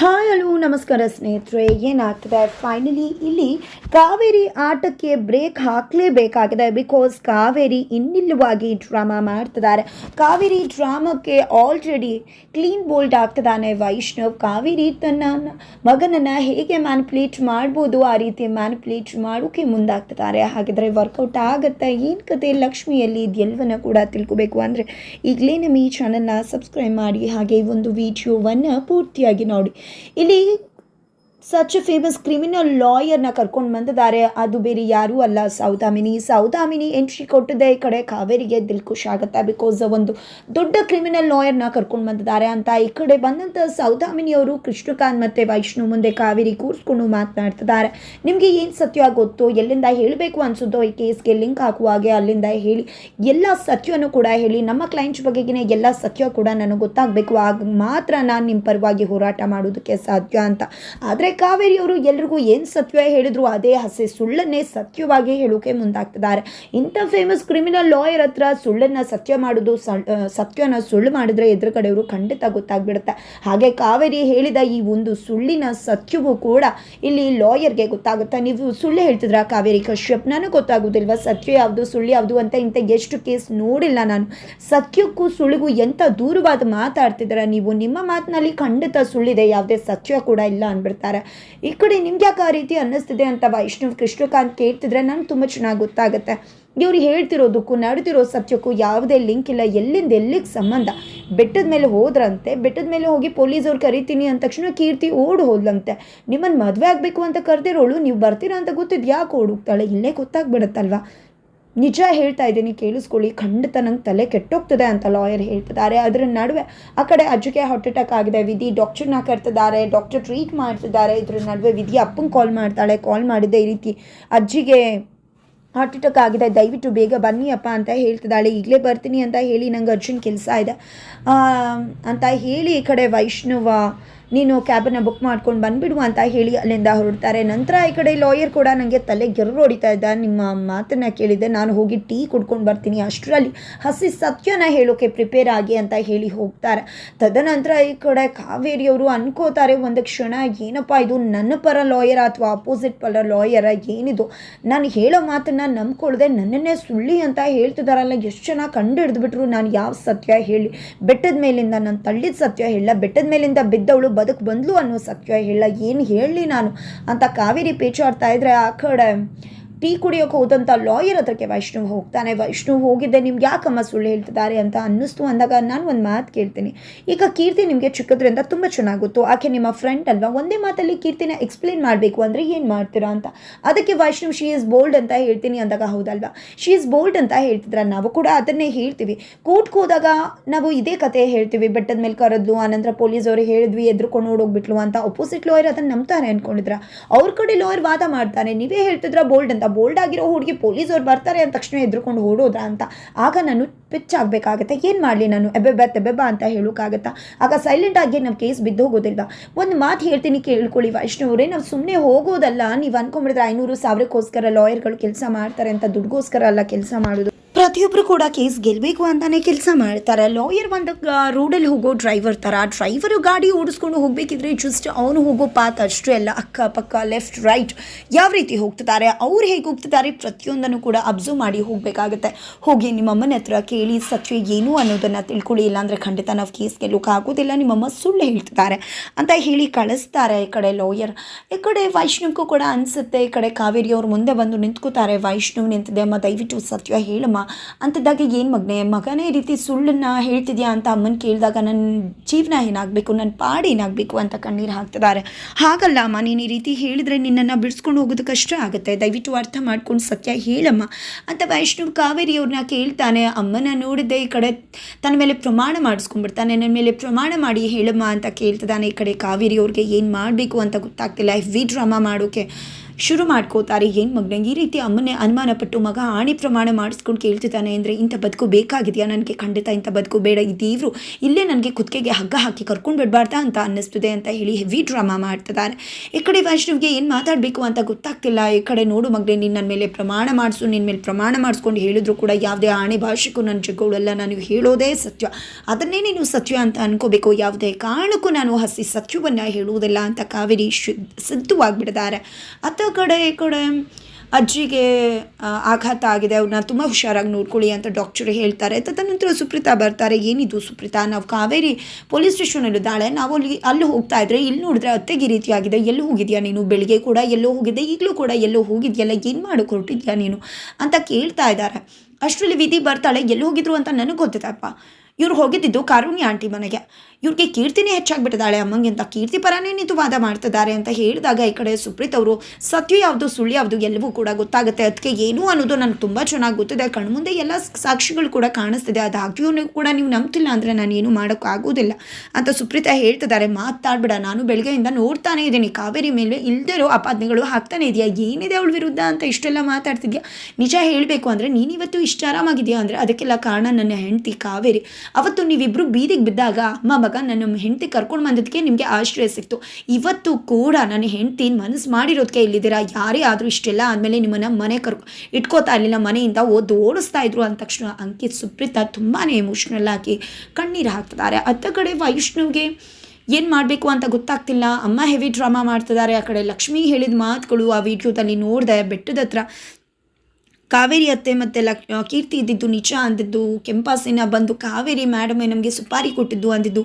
Hi hello ನಮಸ್ಕಾರ ಸ್ನೇಹಿತರೆ. ಏನಾಗ್ತದೆ? ಫೈನಲಿ ಇಲ್ಲಿ ಕಾವೇರಿ ಆಟಕ್ಕೆ ಬ್ರೇಕ್ ಹಾಕಲೇಬೇಕಾಗಿದೆ ಬಿಕಾಸ್ ಕಾವೇರಿ ಇನ್ನಿಲ್ಲವಾಗಿ ಡ್ರಾಮಾ ಮಾಡ್ತಿದ್ದಾರೆ. ಕಾವೇರಿ ಡ್ರಾಮಕ್ಕೆ ಆಲ್ರೆಡಿ ಕ್ಲೀನ್ ಬೋಲ್ಡ್ ಆಗ್ತದಾನೆ ವೈಷ್ಣವ್. ಕಾವೇರಿ ತನ್ನ ಮಗನನ್ನು ಹೇಗೆ ಮ್ಯಾನಿಪುಲೇಟ್ ಮಾಡ್ಬೋದು, ಆ ರೀತಿ ಮ್ಯಾನಿಪುಲೇಟ್ ಮಾಡೋಕ್ಕೆ ಮುಂದಾಗ್ತಿದ್ದಾರೆ. ಹಾಗಿದ್ರೆ ವರ್ಕೌಟ್ ಆಗುತ್ತೆ. ಏನು ಕತೆ? ಲಕ್ಷ್ಮಿಯಲ್ಲಿ ಇದೆಲ್ಲವನ್ನು ಕೂಡ ತಿಳ್ಕೊಬೇಕು ಅಂದರೆ ಈಗಲೇ ನಮ್ಮ ಈ ಚಾನಲ್ನ ಸಬ್ಸ್ಕ್ರೈಬ್ ಮಾಡಿ. ಹಾಗೆ ಒಂದು ವಿಡಿಯೋವನ್ನು ಪೂರ್ತಿಯಾಗಿ ನೋಡಿ. ಇಲ್ಲಿ ಸಚ್ ಫೇಮಸ್ ಕ್ರಿಮಿನಲ್ ಲಾಯರ್ನ ಕರ್ಕೊಂಡು ಬಂದಿದ್ದಾರೆ. ಅದು ಬೇರೆ ಯಾರೂ ಅಲ್ಲ. ಸೌದಾಮಿನಿ ಸೌದಾಮಿನಿ ಎಂಟ್ರಿ ಕೊಟ್ಟಿದೆ ಈ ಕಡೆ ಕಾವೇರಿಗೆ ದಿಲ್ ಖುಷ್ ಆಗುತ್ತೆ ಬಿಕಾಸ್ ಒಂದು ದೊಡ್ಡ ಕ್ರಿಮಿನಲ್ ಲಾಯರ್ನ ಕರ್ಕೊಂಡು ಬಂದಿದ್ದಾರೆ ಅಂತ. ಈ ಕಡೆ ಬಂದಂಥ ಸೌದಾಮಿನಿ ಅವರು ಕೃಷ್ಣಕಾಂತ್ ಮತ್ತು ವೈಷ್ಣು ಮುಂದೆ ಕಾವೇರಿ ಕೂರಿಸ್ಕೊಂಡು ಮಾತನಾಡ್ತಿದ್ದಾರೆ. ನಿಮಗೆ ಏನು ಸತ್ಯ ಗೊತ್ತು? ಎಲ್ಲಿಂದ ಹೇಳಬೇಕು ಅನಿಸುತ್ತೋ ಈ ಕೇಸ್ಗೆ ಲಿಂಕ್ ಹಾಕುವಾಗೆ ಅಲ್ಲಿಂದ ಹೇಳಿ. ಎಲ್ಲ ಸತ್ಯವನ್ನು ಕೂಡ ಹೇಳಿ. ನಮ್ಮ ಕ್ಲೈಂಟ್ಸ್ ಬಗೆಗಿನ ಎಲ್ಲ ಸತ್ಯ ಕೂಡ ನನಗೆ ಗೊತ್ತಾಗಬೇಕು. ಆಗ ಮಾತ್ರ ನಾನು ನಿಮ್ಮ ಪರವಾಗಿ ಹೋರಾಟ ಮಾಡೋದಕ್ಕೆ ಸಾಧ್ಯ ಅಂತ. ಆದರೆ ಕಾವೇರಿ ಅವರು ಎಲ್ರಿಗೂ ಏನು ಸತ್ಯ ಹೇಳಿದ್ರು ಅದೇ ಹಸೆ ಸುಳ್ಳನ್ನೇ ಸತ್ಯವಾಗಿ ಹೇಳೋಕೆ ಮುಂದಾಗ್ತಿದ್ದಾರೆ. ಇಂಥ ಫೇಮಸ್ ಕ್ರಿಮಿನಲ್ ಲಾಯರ್ ಹತ್ರ ಸುಳ್ಳನ್ನು ಸತ್ಯ ಮಾಡೋದು ಸತ್ಯನ ಸುಳ್ಳು ಮಾಡಿದ್ರೆ ಎದುರು ಕಡೆಯವರು ಖಂಡಿತ ಗೊತ್ತಾಗ್ಬಿಡುತ್ತೆ. ಹಾಗೆ ಕಾವೇರಿ ಹೇಳಿದ ಈ ಒಂದು ಸುಳ್ಳಿನ ಸತ್ಯವೂ ಕೂಡ ಇಲ್ಲಿ ಲಾಯರ್ಗೆ ಗೊತ್ತಾಗುತ್ತೆ. ನೀವು ಸುಳ್ಳು ಹೇಳ್ತಿದ್ರ ಕಾವೇರಿ ಕಶ್ಯಪ್? ನನಗೆ ಗೊತ್ತಾಗೋದಿಲ್ವಾ? ಸತ್ಯ ಯಾವುದು, ಸುಳ್ಳು ಯಾವುದು ಅಂತ ಇಂಥ ಎಷ್ಟು ಕೇಸ್ ನೋಡಿಲ್ಲ ನಾನು. ಸತ್ಯಕ್ಕೂ ಸುಳ್ಳಿಗೂ ಎಂಥ ದೂರವಾದ ಮಾತಾಡ್ತಿದ್ದೀರ ನೀವು? ನಿಮ್ಮ ಮಾತಿನಲ್ಲಿ ಖಂಡಿತ ಸುಳ್ಳಿದೆ, ಯಾವುದೇ ಸತ್ಯ ಕೂಡ ಇಲ್ಲ ಅಂದ್ಬಿಡ್ತಾರೆ. ಈ ಕಡೆ ನಿಮ್ಗೆ ಯಾಕೆ ಆ ರೀತಿ ಅನ್ನಿಸ್ತಿದೆ ಅಂತ ವೈಷ್ಣವ್ ಕೃಷ್ಣಕಾಂತ್ ಕೇಳ್ತಿದ್ರೆ ನಂಗೆ ತುಂಬ ಚೆನ್ನಾಗಿ ಗೊತ್ತಾಗುತ್ತೆ. ಇವ್ರು ಹೇಳ್ತಿರೋದಕ್ಕೂ ನಡೆದಿರೋ ಸತ್ಯಕ್ಕೂ ಯಾವುದೇ ಲಿಂಕ್ ಇಲ್ಲ, ಎಲ್ಲಿಂದ ಎಲ್ಲಿಗೆ ಸಂಬಂಧ? ಬೆಟ್ಟದ ಮೇಲೆ ಹೋದ್ರಂತೆ, ಬೆಟ್ಟದ ಮೇಲೆ ಹೋಗಿ ಪೊಲೀಸವ್ರು ಕರಿತೀನಿ ಅಂದ ತಕ್ಷಣ ಕೀರ್ತಿ ಓಡ್ ಹೋದ್ಲಂತೆ. ನಿಮ್ಮನ್ನು ಮದುವೆ ಆಗಬೇಕು ಅಂತ ಕರೆದಿರೋಳು, ನೀವು ಬರ್ತೀರಾ ಅಂತ ಗೊತ್ತಿದ್ದು ಯಾಕೆ ಓಡೋಗ್ತಾಳೆ ಇಲ್ಲೇ ಗೊತ್ತಾಗ್ಬಿಡುತ್ತಲ್ವಾ? ನಿಜ ಹೇಳ್ತಾ ಇದ್ದೀನಿ, ಕೇಳಿಸ್ಕೊಳ್ಳಿ. ಖಂಡಿತ ನಂಗೆ ತಲೆ ಕೆಟ್ಟೋಗ್ತದೆ ಅಂತ ಲಾಯರ್ ಹೇಳ್ತಿದ್ದಾರೆ. ಅದರ ನಡುವೆ ಆ ಕಡೆ ಅಜ್ಜಿಗೆ ಹಾರ್ಟ್ ಅಟ್ಯಾಕ್ ಆಗಿದೆ. ವಿಧಿ ಡಾಕ್ಟರ್ನ ಕರ್ತಿದ್ದಾರೆ ಡಾಕ್ಟರ್ ಟ್ರೀಟ್ ಮಾಡ್ತಿದ್ದಾರೆ. ಇದ್ರ ನಡುವೆ ವಿಧಿ ಅಪ್ಪಂಗೆ ಕಾಲ್ ಮಾಡ್ತಾಳೆ. ಕಾಲ್ ಮಾಡಿದ್ದೆ ಈ ರೀತಿ ಅಜ್ಜಿಗೆ ಹಾರ್ಟ್ ಅಟ್ಯಾಕ್ ಆಗಿದೆ. ದಯವಿಟ್ಟು ಬೇಗ ಬನ್ನಿ ಅಪ್ಪ ಅಂತ ಹೇಳ್ತಿದ್ದಾಳೆ. ಈಗಲೇ ಬರ್ತೀನಿ ಅಂತ ಹೇಳಿ ನಂಗೆ ಅರ್ಜುನ್ ಕೆಲಸ ಇದೆ. ಅಂತ ಹೇಳಿ ಈ ಕಡೆ ವೈಷ್ಣವ ನೀನು ಕ್ಯಾಬನ್ನ ಬುಕ್ ಮಾಡ್ಕೊಂಡು ಬಂದುಬಿಡು ಅಂತ ಹೇಳಿ ಅಲ್ಲಿಂದ ಹೊರಡ್ತಾರೆ. ನಂತರ ಈ ಕಡೆ ಲಾಯರ್ ಕೂಡ ನನಗೆ ತಲೆ ಗೆರ್ರು ಹೊಡಿತಾ ಇದ್ದ. ನಿಮ್ಮ ಮಾತನ್ನು ಕೇಳಿದೆ. ನಾನು ಹೋಗಿ ಟೀ ಕುಡ್ಕೊಂಡು ಬರ್ತೀನಿ. ಅಷ್ಟರಲ್ಲಿ ಹಸಿ ಸತ್ಯನ ಹೇಳೋಕೆ ಪ್ರಿಪೇರ್ ಆಗಿ ಅಂತ ಹೇಳಿ ಹೋಗ್ತಾರೆ. ತದನಂತರ ಈ ಕಡೆ ಕಾವೇರಿಯವರು ಅನ್ಕೋತಾರೆ, ಒಂದು ಕ್ಷಣ ಏನಪ್ಪ ಇದು? ನನ್ನ ಪರ ಲಾಯರ್ ಅಥವಾ ಅಪೋಸಿಟ್ ಪರ ಲಾಯರ ಏನಿದು? ನಾನು ಹೇಳೋ ಮಾತನ್ನು ನಂಬ್ಕೊಳ್ಳದೆ ನನ್ನನ್ನೇ ಸುಳ್ಳಿ ಅಂತ ಹೇಳ್ತಿದಾರಲ್ಲ, ಎಷ್ಟು ಜನ ಕಂಡು ಹಿಡಿದ್ಬಿಟ್ರು ನಾನು ಯಾವ ಸತ್ಯ ಹೇಳಿ? ಬೆಟ್ಟದ ಮೇಲಿಂದ ನಾನು ತಳ್ಳಿದ ಸತ್ಯ ಹೇಳ, ಬೆಟ್ಟದ ಮೇಲಿಂದ ಬಿದ್ದವಳು ಬದುಕು ಬಂದ್ಲು ಅನ್ನೋ ಸತ್ಯ ಹೇಳ ಏನು ಹೇಳಲಿ ನಾನು? ಅಂತ ಕಾವೇರಿ ಪೇಚಾಡ್ತಾ ಇದ್ರೆ ಆ ಕಡೆ ಟೀ ಕುಡಿಯೋಕೆ ಹೋದಂಥ ಲಾಯರ್ ಹತ್ರಕ್ಕೆ ವೈಷ್ಣವ್ ಹೋಗ್ತಾನೆ. ವೈಷ್ಣವ್ ಹೋಗಿದ್ದೆ, ನಿಮ್ಗೆ ಯಾಕಮ್ಮ ಸುಳ್ಳು ಹೇಳ್ತಿದ್ದಾರೆ ಅಂತ ಅನ್ನಿಸ್ತು ಅಂದಾಗ ನಾನು ಒಂದು ಮಾತು ಕೇಳ್ತೀನಿ. ಈಗ ಕೀರ್ತಿ ನಿಮಗೆ ಚಿಕ್ಕದ್ರಿಂದ ತುಂಬ ಚೆನ್ನಾಗುತ್ತೋ. ಆಕೆ ನಿಮ್ಮ ಫ್ರೆಂಡ್ ಅಲ್ವಾ? ಒಂದೇ ಮಾತಲ್ಲಿ ಕೀರ್ತಿನ ಎಕ್ಸ್ಪ್ಲೇನ್ ಮಾಡಬೇಕು ಅಂದರೆ ಏನು ಮಾಡ್ತೀರಾ ಅಂತ. ಅದಕ್ಕೆ ವೈಷ್ಣವ್ ಶಿ ಇಸ್ ಬೋಲ್ಡ್ ಅಂತ ಹೇಳ್ತೀನಿ ಅಂದಾಗ ಹೌದಲ್ವಾ? ಶಿ ಇಸ್ ಬೋಲ್ಡ್ ಅಂತ ಹೇಳ್ತಿದ್ರ. ನಾವು ಕೂಡ ಅದನ್ನೇ ಹೇಳ್ತೀವಿ. ಕೋರ್ಟ್ಗೆ ಹೋದಾಗ ನಾವು ಇದೇ ಕತೆ ಹೇಳ್ತೀವಿ. ಬೆಟ್ಟದ ಮೇಲೆ ಕರೆದ್ಲು, ಆನಂತರ ಪೊಲೀಸ್ ಅವರು ಹೇಳಿದ್ವಿ, ಎದ್ರುಕೊಂಡು ಓಡೋಗ್ಬಿಟ್ಲು ಅಂತ. ಅಪೋಸಿಟ್ ಲಾಯರ್ ಅದನ್ನು ನಂಬ್ತಾರೆ ಅಂದ್ಕೊಂಡಿದ್ರ ಅವ್ರ ಕಡೆ ಲಾಯರ್ ವಾದ ಮಾಡ್ತಾರೆ ನೀವೇ ಹೇಳ್ತಿದ್ರ ಬೋಲ್ಡ್ ಅಂತ. ಬೋಲ್ಡ್ ಆಗಿರೋ ಹುಡುಗಿ ಪೊಲೀಸ್ ಅವ್ರು ಬರ್ತಾರೆ ಅಂದ ತಕ್ಷಣ ಎದ್ರುಕೊಂಡು ಓಡೋದ್ರ ಅಂತ. ಆಗ ನಾನು ಪಿಚ್ ಆಗಬೇಕಾಗತ್ತೆ. ಏನು ಮಾಡಲಿ ನಾನು? ಎಬ್ಬೆಬ್ಬ ತೆಬ್ಬೆಬ್ಬ ಅಂತ ಹೇಳೋಕ್ಕಾಗತ್ತಾ ಆಗ ಸೈಲೆಂಟ್ ಆಗಿ ನಮ್ಮ ಕೇಸ್ ಬಿದ್ದು ಹೋಗೋದಿಲ್ಲ ಒಂದು ಮಾತು ಹೇಳ್ತೀನಿ ಕೇಳ್ಕೊಳ್ಳಿ ವೈಷ್ಣವ್ರೆ ನಾವು ಸುಮ್ಮನೆ ಹೋಗೋದಲ್ಲ. ನೀವು ಅಂದ್ಕೊಂಬಿಡಿದ್ರೆ ಐನೂರು ಸಾವಿರಕ್ಕೋಸ್ಕರ ಲಾಯರ್ಗಳು ಕೆಲಸ ಮಾಡ್ತಾರೆ ಅಂತ ದುಡ್ಗೋಸ್ಕರ ಅಲ್ಲ ಕೆಲಸ ಮಾಡೋದು. ಪ್ರತಿಯೊಬ್ಬರು ಕೂಡ ಕೇಸ್ ಗೆಲ್ಲಬೇಕು ಅಂತಾನೆ ಕೆಲಸ ಮಾಡ್ತಾರೆ. ಲಾಯರ್ ಒಂದು ರೋಡಲ್ಲಿ ಹೋಗೋ ಡ್ರೈವರ್ ಥರ ಡ್ರೈವರು ಗಾಡಿ ಓಡಿಸ್ಕೊಂಡು ಹೋಗಬೇಕಿದ್ರೆ ಜಸ್ಟ್ ಅವನು ಹೋಗೋ ಪಾತ್ ಅಷ್ಟೇ ಅಲ್ಲ ಅಕ್ಕ ಪಕ್ಕ ಲೆಫ್ಟ್ ರೈಟ್ ಯಾವ ರೀತಿ ಹೋಗ್ತಿದ್ದಾರೆ, ಅವ್ರು ಹೇಗೆ ಹೋಗ್ತಿದ್ದಾರೆ ಪ್ರತಿಯೊಂದನ್ನು ಕೂಡ ಅಬ್ಸರ್ವ್ ಮಾಡಿ ಹೋಗಬೇಕಾಗುತ್ತೆ. ಹೋಗಿ ನಿಮ್ಮಮ್ಮನ ಹತ್ರ ಕೇಳಿ, ಸತ್ಯ ಏನು ಅನ್ನೋದನ್ನು ತಿಳ್ಕೊಳ್ಳಿ, ಇಲ್ಲಾಂದರೆ ಖಂಡಿತ ನಾವು ಕೇಸ್ ಗೆಲ್ಲೋಕೆ ಆಗೋದಿಲ್ಲ, ನಿಮ್ಮಮ್ಮ ಸುಳ್ಳು ಹೇಳ್ತಿದ್ದಾರೆ ಅಂತ ಹೇಳಿ ಕಳಿಸ್ತಾರೆ ಈ ಕಡೆ ಲಾಯರ್ ಈ ಕಡೆ ವೈಷ್ಣವ್ಗೂ ಕೂಡ ಅನಿಸುತ್ತೆ, ಈ ಕಡೆ ಕಾವೇರಿ ಅವ್ರು ಮುಂದೆ ಬಂದು ನಿಂತ್ಕೋತಾರೆ, ವೈಷ್ಣವ್ ನಿಂತಿದೆ ಅಮ್ಮ ದಯವಿಟ್ಟು ಸತ್ಯ ಹೇಳಮ್ಮ ಅಂತಿದ್ದಾಗ ಏನು ಮಗನೇ ಮಗನೇ ಈ ರೀತಿ ಸುಳ್ಳನ್ನ ಹೇಳ್ತಿದ್ಯಾ ಅಂತ ಅಮ್ಮನ ಕೇಳಿದಾಗ ನನ್ನ ಜೀವನ ಏನಾಗಬೇಕು ನನ್ನ ಪಾಡು ಏನಾಗಬೇಕು ಅಂತ ಕಣ್ಣೀರು ಹಾಕ್ತಿದ್ದಾರೆ. ಹಾಗಲ್ಲ ಅಮ್ಮ, ನೀನು ಈ ರೀತಿ ಹೇಳಿದರೆ ನಿನ್ನನ್ನು ಬಿಡಿಸ್ಕೊಂಡು ಹೋಗೋದು ಕಷ್ಟ ಆಗುತ್ತೆ. ದಯವಿಟ್ಟು ಅರ್ಥ ಮಾಡ್ಕೊಂಡು ಸತ್ಯ ಹೇಳಮ್ಮ ಅಂತ ವೈಷ್ಣು ಕಾವೇರಿ ಅವ್ರನ್ನ ಕೇಳ್ತಾನೆ. ಅಮ್ಮನ ನೋಡಿದ್ದೆ ಈ ಕಡೆ ತನ್ನ ಮೇಲೆ ಪ್ರಮಾಣ ಮಾಡಿಸ್ಕೊಂಡ್ಬಿಡ್ತಾನೆ. ನನ್ನ ಮೇಲೆ ಪ್ರಮಾಣ ಮಾಡಿ ಹೇಳಮ್ಮ ಅಂತ ಕೇಳ್ತಿದ್ದಾನೆ ಈ ಕಡೆ ಕಾವೇರಿ ಅವ್ರಿಗೆ ಏನು ಮಾಡಬೇಕು ಅಂತ ಗೊತ್ತಾಗ್ತಿಲ್ಲ. ವಿ ಡ್ರಾಮಾ ಮಾಡೋಕೆ. ಶುರು ಮಾಡ್ಕೋತಾರೆ. ಏನು ಮಗನಿಗೆ ಈ ರೀತಿ ಅಮ್ಮನೇ ಅನುಮಾನಪಟ್ಟು ಮಗ ಆಣೆ ಪ್ರಮಾಣ ಮಾಡಿಸ್ಕೊಂಡು ಕೇಳ್ತಿದ್ದಾನೆ ಅಂದರೆ ಇಂಥ ಬದುಕು ಬೇಕಾಗಿದೆಯಾ? ನನಗೆ ಖಂಡಿತ ಇಂಥ ಬದುಕು ಬೇಡ. ದೇವರು ಇಲ್ಲೇ ನನಗೆ ಕುತ್ತಿಗೆಗೆ ಹಗ್ಗ ಹಾಕಿ ಕರ್ಕೊಂಡು ಬಿಡಬಾರ್ದಾ ಅಂತ ಅನ್ನಿಸ್ತಿದೆ ಅಂತ ಹೇಳಿ ಹೆವಿ ಡ್ರಾಮಾ ಮಾಡ್ತಿದ್ದಾರೆ. ಈ ಕಡೆ ವೈಷ್ಣವ್ಗೆ ಏನು ಮಾತಾಡಬೇಕು ಅಂತ ಗೊತ್ತಾಗ್ತಿಲ್ಲ. ಈ ಕಡೆ ನೋಡು ಮಗನೇ, ನೀನು ನನ್ನ ಮೇಲೆ ಪ್ರಮಾಣ ಮಾಡಿಸು ನಿನ್ನ ಮೇಲೆ ಪ್ರಮಾಣ ಮಾಡಿಸ್ಕೊಂಡು ಹೇಳಿದ್ರು ಕೂಡ ಯಾವುದೇ ಆಣೆ ಭಾಷೆಗೂ ನನ್ನ ಜಗ್ಗೋಳೆಲ್ಲ, ನಾನು ಹೇಳೋದೇ ಸತ್ಯ. ಅದನ್ನೇ ನೀನು ಸತ್ಯ ಅಂತ ಅನ್ಕೋಬೇಕು. ಯಾವುದೇ ಕಾರಣಕ್ಕೂ ನಾನು ಹಸಿ ಸತ್ಯವನ್ನು ಹೇಳುವುದಿಲ್ಲ ಅಂತ ಕಾವೇರಿ ಶು ಸಿದ್ಧವಾಗಿಬಿಟ್ಟಿದ್ದಾರೆ. ಅತ್ತ ಕಡೆ ಈ ಕಡೆ ಅಜ್ಜಿಗೆ ಆಘಾತ ಆಗಿದೆ, ಅವ್ರನ್ನ ತುಂಬ ಹುಷಾರಾಗಿ ನೋಡ್ಕೊಳ್ಳಿ ಅಂತ ಡಾಕ್ಟರ್ ಹೇಳ್ತಾರೆ. ತದನಂತರ ಸುಪ್ರೀತಾ ಬರ್ತಾರೆ, ಏನಿದು ಸುಪ್ರೀತಾ? ನಾವು ಕಾವೇರಿ ಪೊಲೀಸ್ ಸ್ಟೇಷನಲ್ಲಿದ್ದಾಳೆ ನಾವು ಅಲ್ಲಿ ಅಲ್ಲಿ ಹೋಗ್ತಾ ಇದ್ರೆ ಇಲ್ಲಿ ನೋಡಿದ್ರೆ ಅತ್ತೆಗೆ ಈ ರೀತಿ ಆಗಿದೆ ಎಲ್ಲೂ ಹೋಗಿದೆಯಾ ನೀನು? ಬೆಳಿಗ್ಗೆ ಕೂಡ ಎಲ್ಲೋ ಹೋಗಿದ್ದೆ, ಈಗಲೂ ಕೂಡ ಎಲ್ಲೋ ಹೋಗಿದ್ಯಲ್ಲ, ಏನು ಮಾಡೋಕೆ ನೀನು? ಅಂತ ಕೇಳ್ತಾ ಇದ್ದಾರೆ. ಅಷ್ಟರಲ್ಲಿ ವಿಧಿ ಬರ್ತಾಳೆ, ಎಲ್ಲಿ ಹೋಗಿದ್ರು ಅಂತ ನನಗೆ ಗೊತ್ತಿತ್ತಪ್ಪ ಇವ್ರು ಹೋಗಿದ್ದಿದ್ದು ಕಾರುಣ್ಯ ಆಂಟಿ ಮನೆಗೆ. ಇವ್ರಿಗೆ ಕೀರ್ತಿನೇ ಹೆಚ್ಚಾಗ್ಬಿಟ್ಟಿದ್ದಾಳೆ ಅಮ್ಮಂಗಿಂತ. ಕೀರ್ತಿ ಪರನೇ ನಿಂತು ವಾದ ಮಾಡ್ತಿದ್ದಾರೆ ಅಂತ ಹೇಳಿದಾಗ ಈ ಕಡೆ ಸುಪ್ರೀತ್ ಅವರು, ಸತ್ಯ ಯಾವುದು, ಸುಳ್ಳು ಯಾವುದು ಎಲ್ಲವೂ ಕೂಡ ಗೊತ್ತಾಗುತ್ತೆ. ಅದಕ್ಕೆ ಏನು ಅನ್ನೋದು ನನಗೆ ತುಂಬ ಚೆನ್ನಾಗಿ ಗೊತ್ತಿದೆ. ಕಣ್ಮುಂದೆ ಎಲ್ಲ ಸಾಕ್ಷಿಗಳು ಕೂಡ ಕಾಣಿಸ್ತಿದೆ. ಅದಾಗ್ಯೂ ಕೂಡ ನೀವು ನಂಬ್ತಿಲ್ಲ ಅಂದರೆ ನಾನು ಏನು ಮಾಡೋಕ್ಕಾಗೋದಿಲ್ಲ ಅಂತ ಸುಪ್ರೀತ ಹೇಳ್ತಿದ್ದಾರೆ. ಮಾತಾಡ್ಬೇಡ. ನಾನು ಬೆಳಗ್ಗೆಯಿಂದ ನೋಡ್ತಾನೆ ಇದ್ದೀನಿ. ಕಾವೇರಿ ಮೇಲೆ ಇಲ್ದಿರೋ ಅಪಾದನೆಗಳು ಹಾಕ್ತಾನೆ ಇದೆಯಾ? ಏನಿದೆ ಅವಳ ವಿರುದ್ಧ ಅಂತ ಇಷ್ಟೆಲ್ಲ ಮಾತಾಡ್ತಿದ್ಯಾ? ನಿಜ ಹೇಳಬೇಕು ಅಂದರೆ ನೀನಿವತ್ತು ಇಷ್ಟು ಆರಾಮಾಗಿದೆಯಾ ಅಂದರೆ ಅದಕ್ಕೆಲ್ಲ ಕಾರಣ ನನ್ನ ಹೆಂಡತಿ ಕಾವೇರಿ. ಅವತ್ತು ನೀವಿಬ್ಬರು ಬೀದಿಗೆ ಬಿದ್ದಾಗ ಅಮ್ಮ ಮಗ ನನ್ನ ಹೆಂಡತಿ ಕರ್ಕೊಂಡು ಬಂದಿದ್ದಕ್ಕೆ ನಿಮಗೆ ಆಶ್ರಯ ಸಿಕ್ತು. ಇವತ್ತು ಕೂಡ ನನ್ನ ಹೆಂಡತಿ ಮನಸ್ಸು ಮಾಡಿರೋದಕ್ಕೆ ಇಲ್ಲಿದ್ದೀರಾ? ಯಾರೇ ಆದರೂ ಇಷ್ಟೆಲ್ಲ ಆದಮೇಲೆ ನಿಮ್ಮನ್ನು ಮನೆ ಕರ್ಕೊ ಇಟ್ಕೋತಾ ಇರಲಿಲ್ಲ, ಮನೆಯಿಂದ ಓದು ಓಡಿಸ್ತಾ ಇದ್ರು ಅಂದ ತಕ್ಷಣ ಅಂಕಿತ್ ಸುಪ್ರೀತಾ ತುಂಬಾ ಎಮೋಷ್ನಲ್ ಆಗಿ ಕಣ್ಣೀರು ಹಾಕ್ತಿದ್ದಾರೆ. ಅತ್ತ ಕಡೆ ವೈಷ್ಣವ್ಗೆ ಏನು ಮಾಡಬೇಕು ಅಂತ ಗೊತ್ತಾಗ್ತಿಲ್ಲ. ಅಮ್ಮ ಹೆವಿ ಡ್ರಾಮಾ ಮಾಡ್ತಿದ್ದಾರೆ. ಆ ಕಡೆ ಲಕ್ಷ್ಮಿ ಹೇಳಿದ ಮಾತುಗಳು ಆ ವಿಡಿಯೋದಲ್ಲಿ ನೋಡಿದೆ ಬೆಟ್ಟದ ಹತ್ರ. ಕಾವೇರಿ ಅತ್ತೆ ಮತ್ತು ಲಕ್ ಕೀರ್ತಿ ಇದ್ದಿದ್ದು ನಿಜ ಅಂದಿದ್ದು, ಕೆಂಪಾಸಿನ ಬಂದು ಕಾವೇರಿ ಮೇಡಮೇ ನಮಗೆ ಸುಪಾರಿ ಕೊಟ್ಟಿದ್ದು ಅಂದಿದ್ದು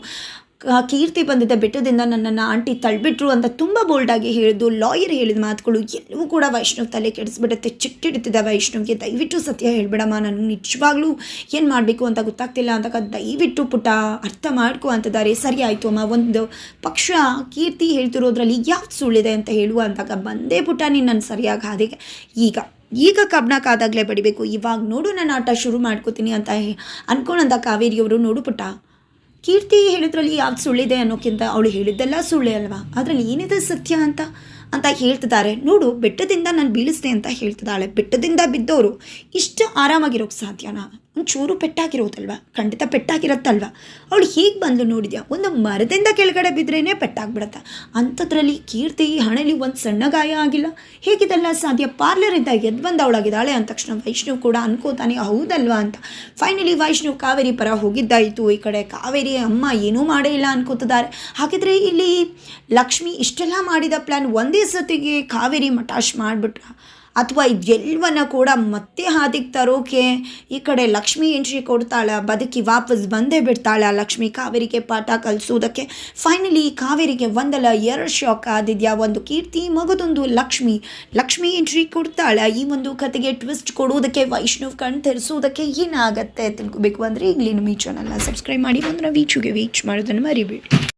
ಕೀರ್ತಿ ಬಂದಿದ್ದ ಬೆಟ್ಟದಿಂದ ನನ್ನನ್ನು ಆಂಟಿ ತಳ್ಬಿಟ್ರು ಅಂತ ತುಂಬ ಬೋಲ್ಡಾಗಿ ಹೇಳಿದ್ದು ಲಾಯರ್ ಹೇಳಿದ ಮಾತುಗಳು ಎಲ್ಲವೂ ಕೂಡ ವೈಷ್ಣವ್ ತಲೆ ಕೆಡಿಸ್ಬಿಡುತ್ತೆ ಚಿಟ್ಟಿಡ್ತಿದ್ದ ವೈಷ್ಣವ್ಗೆ. ದಯವಿಟ್ಟು ಸತ್ಯ ಹೇಳ್ಬಿಡಮ್ಮ, ನಾನು ನಿಜವಾಗ್ಲೂ ಏನು ಮಾಡಬೇಕು ಅಂತ ಗೊತ್ತಾಗ್ತಿಲ್ಲ ಅಂತ ದಯವಿಟ್ಟು ಪುಟ ಅರ್ಥ ಮಾಡ್ಕೊ ಅಂತಿದ್ದಾರೆ ಸರಿ ಆಯಿತು ಅಮ್ಮ, ಒಂದು ಪಕ್ಷ ಕೀರ್ತಿ ಹೇಳ್ತಿರೋದ್ರಲ್ಲಿ ಯಾವ್ದು ಸುಳ್ಳಿದೆ ಅಂತ ಹೇಳುವ ಅಂದಾಗ ಬಂದೇ ಪುಟ ನೀನು ನಾನು ಸರಿಯಾಗಿ ಹಾದಿಗೆ. ಈಗ ಈಗ ಕಬ್ಣಕ್ಕಾದಾಗಲೇ ಬಡಿಬೇಕು. ಇವಾಗ ನೋಡು ನಾನು ಆಟ ಶುರು ಮಾಡ್ಕೋತೀನಿ ಅಂತ ಅನ್ಕೊಂಡಂತ ಕಾವೇರಿಯವರು ನೋಡು ಪುಟ್ಟ. ಕೀರ್ತಿ ಹೇಳಿದ್ರಲ್ಲಿ ಯಾವ್ದು ಸುಳ್ಳಿದೆ ಅನ್ನೋಕ್ಕಿಂತ ಅವಳು ಹೇಳಿದ್ದೆಲ್ಲ ಸುಳ್ಳೆ ಅಲ್ವಾ? ಅದರಲ್ಲಿ ಏನಿದೆ ಸತ್ಯ ಅಂತ? ಅಂತ ಹೇಳ್ತಿದ್ದಾರೆ. ನೋಡು, ಬೆಟ್ಟದಿಂದ ನಾನು ಬೀಳಿಸ್ದೆ ಅಂತ ಹೇಳ್ತಿದ್ದಾಳೆ. ಬೆಟ್ಟದಿಂದ ಬಿದ್ದವರು ಇಷ್ಟು ಆರಾಮಾಗಿರೋಕ್ಕೆ ಸಾಧ್ಯನಾ? ಒಂಚೂರು ಪೆಟ್ಟಾಗಿರೋದಲ್ವ? ಖಂಡಿತ ಪೆಟ್ಟಾಗಿರತ್ತಲ್ವ? ಅವಳು ಹೀಗೆ ಬಂದು ನೋಡಿದ್ಯಾ? ಒಂದು ಮರದಿಂದ ಕೆಳಗಡೆ ಬಿದ್ರೇ ಪೆಟ್ಟಾಗ್ಬಿಡತ್ತೆ. ಅಂಥದ್ರಲ್ಲಿ ಕೀರ್ತಿ, ಹಣಲಿ ಒಂದು ಸಣ್ಣ ಗಾಯ ಆಗಿಲ್ಲ. ಹೇಗಿದೆಲ್ಲ ಸಾಧ್ಯ? ಪಾರ್ಲರಿಂದ ಎದ್ದು ಬಂದು ಅವಳಾಗಿದ್ದಾಳೆ ಅಂದ ತಕ್ಷಣ ವೈಷ್ಣವ್ ಕೂಡ ಅನ್ಕೋತಾನೆ, ಹೌದಲ್ವಾ? ಅಂತ. ಫೈನಲಿ ವೈಷ್ಣವ್ ಕಾವೇರಿ ಪರ ಹೋಗಿದ್ದಾಯಿತು. ಈ ಕಡೆ ಕಾವೇರಿ ಅಮ್ಮ ಏನೂ ಮಾಡೇ ಇಲ್ಲ ಅನ್ಕೋತಿದ್ದಾರೆ. ಹಾಗಿದ್ರೆ ಇಲ್ಲಿ ಲಕ್ಷ್ಮಿ ಇಷ್ಟೆಲ್ಲ ಮಾಡಿದ ಪ್ಲ್ಯಾನ್ ಒಂದೇ ಸತಿಗೆ ಕಾವೇರಿ ಮಟಾಶ್ ಮಾಡಿಬಿಟ್ರ. ಅಥವಾ ಇದೆಲ್ಲವನ್ನ ಕೂಡ ಮತ್ತೆ ಹಾದಿಗೆ ತರೋಕೆ ಈ ಕಡೆ ಲಕ್ಷ್ಮಿ ಎಂಟ್ರಿ ಕೊಡ್ತಾಳೆ, ಬದುಕಿ ವಾಪಸ್ ಬಂದೇ ಬಿಡ್ತಾಳೆ ಲಕ್ಷ್ಮಿ ಕಾವೇರಿಗೆ ಪಾಠ ಕಲಿಸೋದಕ್ಕೆ. ಫೈನಲಿ ಕಾವೇರಿಗೆ ಒಂದಲ್ಲ, ಎರಡು ಶಾಕ್ ಆದಿದ್ಯಾ, ಒಂದು ಕೀರ್ತಿ, ಮಗದೊಂದು ಲಕ್ಷ್ಮಿ. ಲಕ್ಷ್ಮಿ ಎಂಟ್ರಿ ಕೊಡ್ತಾಳೆ, ಈ ಒಂದು ಕತೆಗೆ ಟ್ವಿಸ್ಟ್ ಕೊಡೋದಕ್ಕೆ ವೈಷ್ಣವ್ ಕಣ್ ತೆರೆಸೋದಕ್ಕೆ ಏನಾಗುತ್ತೆ ತಿಳ್ಕೊಬೇಕು ಅಂದರೆ ಈಗಲೇ ನಮ್ಮ ಈ ಚಾನಲ್ನ ಸಬ್ಸ್ಕ್ರೈಬ್ ಮಾಡಿ ಬಂದ್ರೆ ವೀಚುಗೆ ವೀಚ್ ಮಾಡೋದನ್ನು ಮರಿಬೇಡಿ.